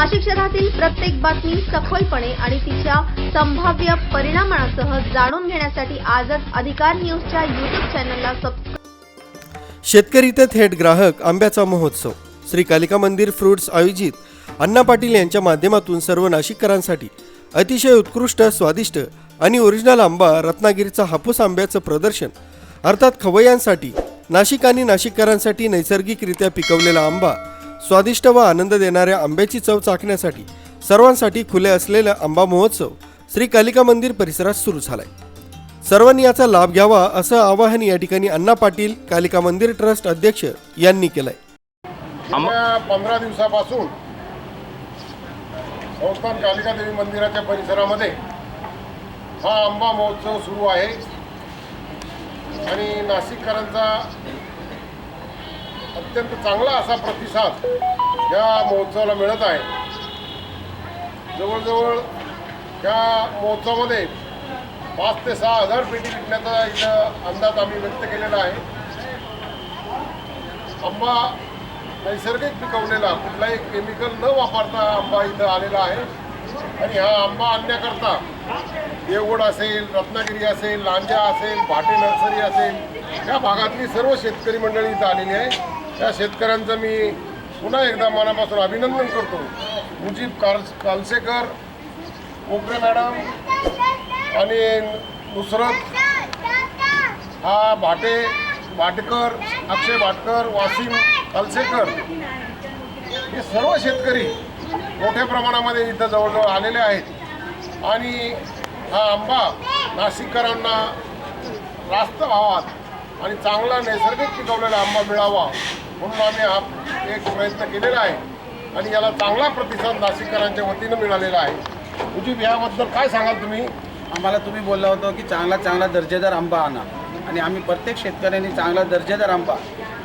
नाशिक शहरातील प्रत्येक बातमी सखोलपणे आणि तिच्या संभाव्य परिणामांसह जाणून घेण्यासाठी आजच अधिकार न्यूजच्या युट्यूब चॅनलला सबस्क्राईब शेतकरी ते थेट ग्राहक आंब्याचा महोत्सव. श्री कालिका मंदिर फ्रुट्स आयोजित अण्णा पाटील यांच्या माध्यमातून सर्व नाशिककरांसाठी. अतिशय उत्कृष्ट स्वादिष्ट आणि ओरिजिनल आंबा रत्नागिरीचा हापूस आंब्याचं प्रदर्शन. अर्थात खवय्यांसाठी नाशिक आणि नाशिककरांसाठी नैसर्गिकरित्या पिकवलेला आंबा स्वादिष्ट व आनंद देणाऱ्या आंब्याची चव चाखण्यासाठी सर्वांसाठी खुले असलेला आंबा महोत्सव श्री कालिका मंदिर परिसरात सुरू झालाय. सर्वांनी याचा लाभ घ्यावा असं आवाहन या ठिकाणी अण्णा पाटील कालिका मंदिर ट्रस्ट अध्यक्ष यांनी केलंय. पंधरा दिवसापासून संस्थान कालिका देवी मंदिराच्या परिसरामध्ये हा आंबा महोत्सव सुरू आहे. आणि नाशिककरांचा अत्यंत चांगला असा प्रतिसाद या महोत्सवाला मिळत आहे. जवळजवळ या महोत्सवामध्ये पाच ते सहा हजार पेटी विकण्याचा इथं अंदाज आम्ही व्यक्त केलेला आहे. आंबा नैसर्गिक पिकवलेला कुठलाही केमिकल न वापरता आंबा इथं आलेला आहे. आणि हा आंबा आणण्याकरता देवगड असेल रत्नागिरी असेल लांजा असेल भाटे नर्सरी असेल या भागातली सर्व शेतकरी मंडळी इथं आलेली आहे त्या शेतकऱ्यांचं मी पुन्हा एकदा मनापासून अभिनंदन करतो. मुजीब काल कालसेकर कोपरे मॅडम आणि नुसरत हा भाटे भाटकर अक्षय भाटकर वासिम कालसेकर हे सर्व शेतकरी मोठ्या प्रमाणामध्ये इथं जवळजवळ आलेले आहेत. आणि हा आंबा नाशिककरांना रास्त भावात आणि चांगला नैसर्गिक पिकवलेला आंबा मिळावा म्हणून आम्ही एक प्रयत्न केलेला आहे आणि याला चांगला प्रतिसाद नाशिककरांच्या वतीनं मिळालेला आहे. मुजीब याबद्दल काय सांगाल तुम्ही? आम्हाला तुम्ही बोलला होता की चांगला चांगला दर्जेदार आंबा आणा. आणि आम्ही प्रत्येक शेतकऱ्यांनी चांगला दर्जेदार आंबा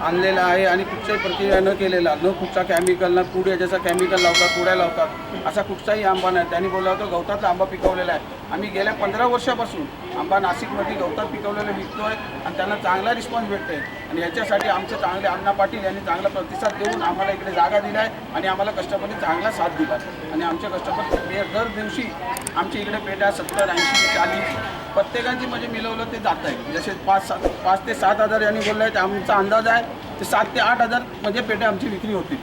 आणलेला आहे आणि कुठच्याही प्रक्रिया न केलेला न कुठचा केमिकल न कुड्या ज्याचा केमिकल लावतात पुड्या लावतात असा कुठचाही आंबा नाही. त्यांनी बोलला होता गवताचा आंबा पिकवलेला आहे. आम्ही गेल्या पंधरा वर्षापासून आंबा नाशिकमध्ये गवतात पिकवलेलं विकतोय आणि त्यांना चांगला रिस्पॉन्स भेटतोय. आणि याच्यासाठी आमचे चांगले अण्णा पाटील यांनी चांगला प्रतिसाद देऊन आम्हाला इकडे जागा दिला आहे आणि आम्हाला कस्टमरने चांगला साथ दिला आणि आमचे कस्टमर दर दिवशी आमच्या इकडे पेट्या सत्तर ऐंशी चाळीस प्रत्येकाची म्हणजे मिळवलं ते जात आहे. जसे पाच सात पाच ते सात हजार यांनी बोललं आहे आमचा अंदाज आहे. ते सात ते आठ हजार म्हणजे पेट्या आमची विक्री होतील.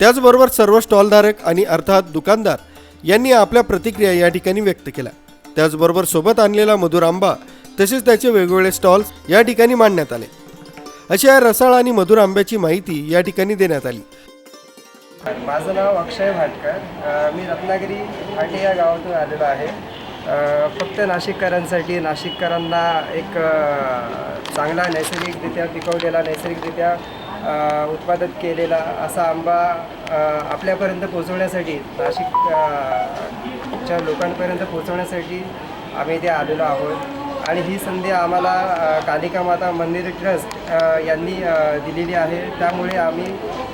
त्याचबरोबर सर्व स्टॉलधारक आणि अर्थात दुकानदार यांनी आपल्या प्रतिक्रिया या ठिकाणी व्यक्त केल्या. त्याचबरोबर सोबत आणलेला मधुर आंबा तसेच त्याचे वेगवेगळे स्टॉल्स या ठिकाणी मांडण्यात आले. अशा या रसाळ आणि मधुर आंब्याची माहिती या ठिकाणी देण्यात आली. माझं नाव अक्षय भाटकर. मी रत्नागिरी फाटे या गावातून आलेलो आहे. फक्त नाशिककरांसाठी नाशिककरांना एक चांगला नैसर्गिकरित्या पिकवलेला नैसर्गिकरित्या उत्पादित केलेला असा आंबा आपल्यापर्यंत पोहोचवण्यासाठी नाशिकच्या लोकांपर्यंत पोहोचवण्यासाठी आम्ही इथे आलेलो आहोत. आणि ही संधी आम्हाला कालिका माता मंदिर ट्रस्ट यांनी दिलेली आहे. त्यामुळे आम्ही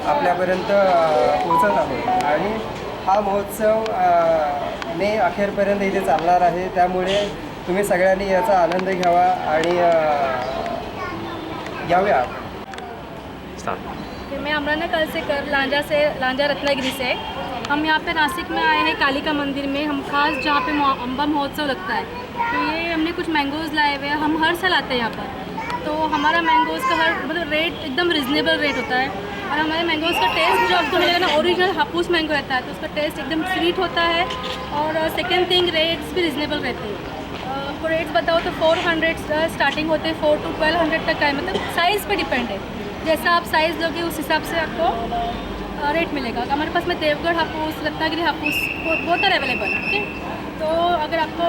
आपल्यापर्यंत पोचत आहोत. आणि हा महोत्सव अखेरपर्यंत इथे चालणार आहे. त्यामुळे तुम्ही सगळ्यांनी याचा आनंद घ्यावा आणि याव्या मैं अमराना कलसेकर लांजा से लांजा रत्नागिरी से. हम यहाँ पे नासिक में आए हैं कालिका मंदिर में. हम खास जहाँ पे महो- अम्बा महोत्सव लगता है. तो ये हमने कुछ मैंगोज़ लाए हुए हैं. हम हर साल आते हैं यहाँ पर. तो हमारा मैंगोज़ का हर मतलब रेट एकदम रिजनेबल रेट होता है. और हमारे मैंगोज़ का टेस्ट जो आपको मिलेगा ना ओरिजिनल हापूस मैंगो रहता है तो उसका टेस्ट एकदम स्वीट होता है। और सेकेंड थिंग रेट्स भी रिजनेबल रहते हैं। आपको रेट्स बताओ तो फोर हंड्रेड स्टार्टिंग होते हैं फोर टू ट्वेल्व हंड्रेड तक का है। मतलब साइज़ पे डिपेंड है। जैसा आप साइज़ लोगे, उस हिसाब से आपको रेट मिलेगा। हमारे पास में देवगढ़ हापूस, रत्नागिरी हापूस बहुत आर अवेलेबल है ओके तो अगर आपको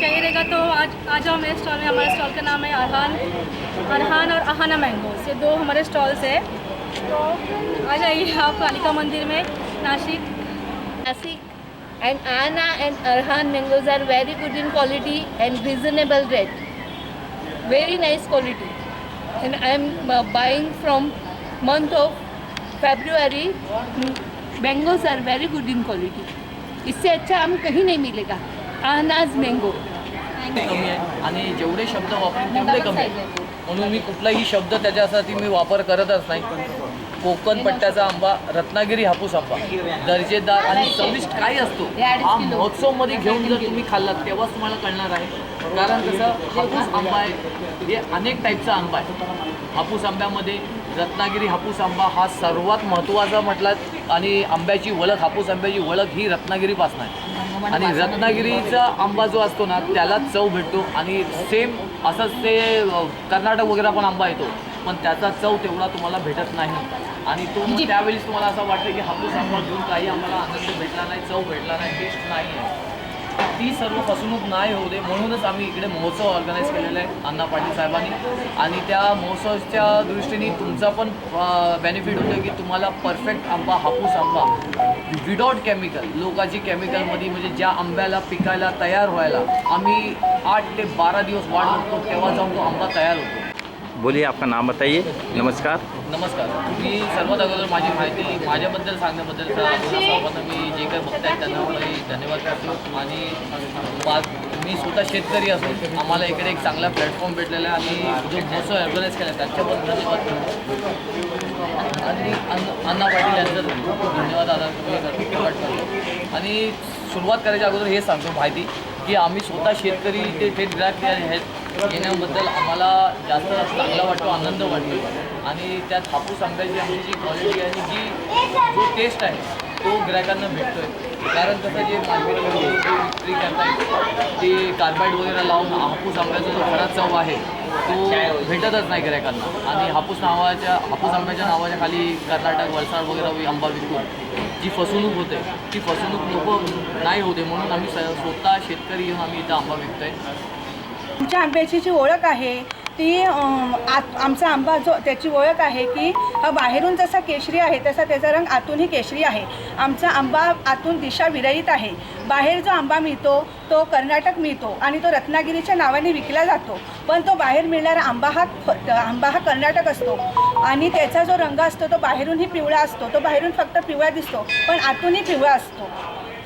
चाहिए रहेगा तो आज आ जाओ मेरे स्टॉल में। हमारे स्टॉल का नाम है अरहान अरहान और अहाना मैंगोस ये दो हमारे स्टॉल्स है। तो आ जाइए आप कालिका मंदिर में Nashik Nasik and Anna and Arhan mangoes are very good in quality and reasonable rate. Very nice quality. And I am uh, buying from month of February. Mm, Mangoes are very good in quality. इससे अच्छा आम कहीं नहीं मिलेगा आनाज mango कमी आहे आणि जेवढे शब्द वापरेन तेवढे कमी आहे म्हणून मी कुठलाही शब्द त्याच्यासाठी मी वापर करतच नाही कोकण पट्ट्याचा आंबा रत्नागिरी हापूस आंबा. दर्जेदार आणि चविष्ट काही असतो? हा महोत्सवमध्ये घेऊन जर तुम्ही खाल्लात तेव्हाच तुम्हाला कळणार आहे. कारण कसं हापूस आंबा आहे. हे अनेक टाईपचा आंबा आहे. हापूस आंब्यामध्ये रत्नागिरी हापूस आंबा हा सर्वात महत्त्वाचा म्हटला आणि आंब्याची ओळख हापूस आंब्याची ओळख ही रत्नागिरीपासून आहे. आणि रत्नागिरीचा आंबा जो असतो ना त्याला चव भेटतो आणि सेम असंच ते कर्नाटक वगैरे पण आंबा येतो. पण त्याचा चव तेवढा तुम्हाला भेटत नाही. आणि तो मग त्यावेळेस तुम्हाला असं वाटतं की हापूस आंबा घेऊन काही आम्हाला आनंद भेटला नाही चव भेटला नाही टेस्ट नाही आहे. ती सर्व फसवणूक नाही होऊ दे म्हणूनच आम्ही इकडे महोत्सव ऑर्गनाईज केलेला आहे अण्णा पाटील साहेबांनी. आणि त्या महोत्सवाच्या दृष्टीने तुमचा पण बेनिफिट होतो की तुम्हाला परफेक्ट आंबा हापूस आंबा विदाउट केमिकल लोकांची केमिकलमध्ये म्हणजे ज्या आंब्याला पिकायला तयार व्हायला आम्ही आठ ते बारा दिवस वाट बघतो तेव्हा जाऊन तो आंबा तयार होतो. बोलिए आपका नाम बताइए। नमस्कार। नमस्कार। मी सर्वात अगोदर माझी माहिती माझ्याबद्दल सांगण्याबद्दल सर्वांना मी जे काही बघताय त्यांना मी धन्यवाद करतो. आणि मा मी स्वतः शेतकरी असून आम्हाला इकडे एक चांगला प्लॅटफॉर्म भेटलेला आहे आणि जो महोत्सव ऑर्गनाईज केला त्याच्याबद्दल धन्यवाद करतो. आणि अन्न अण्णा पाटील यांचा धन्यवाद आदर करतो. आणि सुरुवात करायच्या अगोदर हे सांगतो माहिती की आम्ही स्वतः शेतकरी ते थेट ग्राहक हे येण्याबद्दल आम्हाला जास्त चांगला वाटतो आनंद वाटतो. आणि त्यात हापूस आंब्याची आमची जी क्वालिटी आहे आणि जी जो टेस्ट आहे तो ग्राहकांना भेटतो आहे कारण कसं जे मार्केटमध्ये विक्री करतायत ते कार्बाईड वगैरे लावून हापूस आंब्याचा जो खरा चव आहे तो भेटतच नाही ग्राहकांना. आणि हापूस नावाच्या हापूस आंब्याच्या नावाच्या खाली कर्नाटक वलसाड वगैरे आंबा विकून जी फसवणूक होते ती फसवणूक नको नाही होते म्हणून आम्ही स- स्वतः शेतकरी येऊन आम्ही इथं आंबा विकतो आहे आमच्या आंब्याची जी ओळख आहे ती आत आमचा आंबा जो त्याची ओळख आहे की हा बाहेरून जसा केशरी आहे तसा त्याचा रंग आतूनही केशरी आहे. आमचा आंबा आतून दिशा विरहित आहे. बाहेर जो आंबा मिळतो तो कर्नाटक मिळतो आणि तो रत्नागिरीच्या नावाने विकला जातो. पण तो बाहेर मिळणारा आंबा हा फ- आंबा हा कर्नाटक असतो. आणि त्याचा जो रंग असतो तो बाहेरूनही पिवळा असतो. तो बाहेरून फक्त पिवळा दिसतो पण आतूनही पिवळा असतो.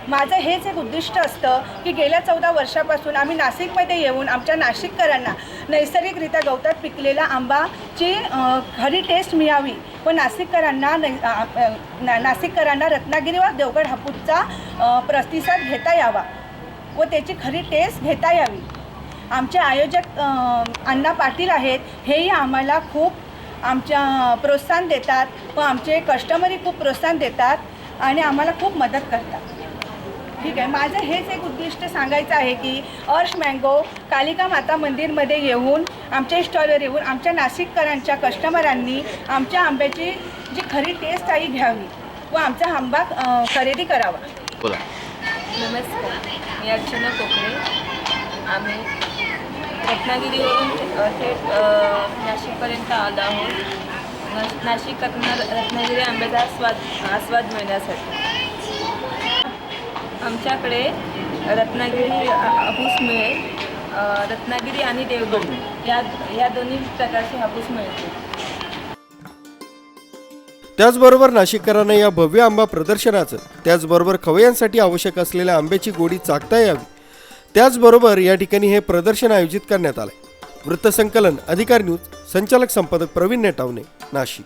माझं हेच एक उद्दिष्ट असतं की गेल्या चौदा वर्षापासून आम्ही नाशिकमध्ये येऊन आमच्या नाशिककरांना नैसर्गिकरित्या गवतात पिकलेला आंबाची खरी टेस्ट मिळावी व नाशिककरांना नै ना नाशिककरांना रत्नागिरी व देवगड हापूसचा प्रतिसाद घेता यावा व त्याची खरी टेस्ट घेता यावी. आमचे आयोजक अण्णा पाटील आहेत. हेही आम्हाला खूप आमच्या प्रोत्साहन देतात व आमचे कस्टमरही खूप प्रोत्साहन देतात आणि आम्हाला खूप मदत करतात. ठीक आहे. माझं हेच एक उद्दिष्ट सांगायचं आहे की अर्श मँगो कालिका माता मंदिरमध्ये येऊन आमच्या स्टॉलवर येऊन आमच्या नाशिककरांच्या कस्टमरांनी आमच्या आंब्याची जी खरी टेस्ट आहे घ्यावी व आमचा आंबा खरेदी करावा. बोला. नमस्कार. मी अर्चना कोकणे. आम्ही रत्नागिरीवरून थेट नाशिकपर्यंत आलो आहोत. नाश नाशिक रत्ना रत्नागिरी आंब्याचा आस्वाद आस्वाद मिळण्यासाठी. आमच्याकडे रत्नागिरी हापूस मिळेल. रत्नागिरी आणि देवगड. या या दोन्ही प्रकारचे हापूस मिळतील. त्याचबरोबर नाशिककरांना या भव्य आंबा प्रदर्शनाचं त्याचबरोबर खवयांसाठी आवश्यक असलेल्या आंब्याची गोडी चाकता यावी. त्याचबरोबर या ठिकाणी हे प्रदर्शन आयोजित करण्यात आलं वृत्तसंकलन अधिकार न्यूज संचालक संपादक प्रवीण नेटावणे नाशिक.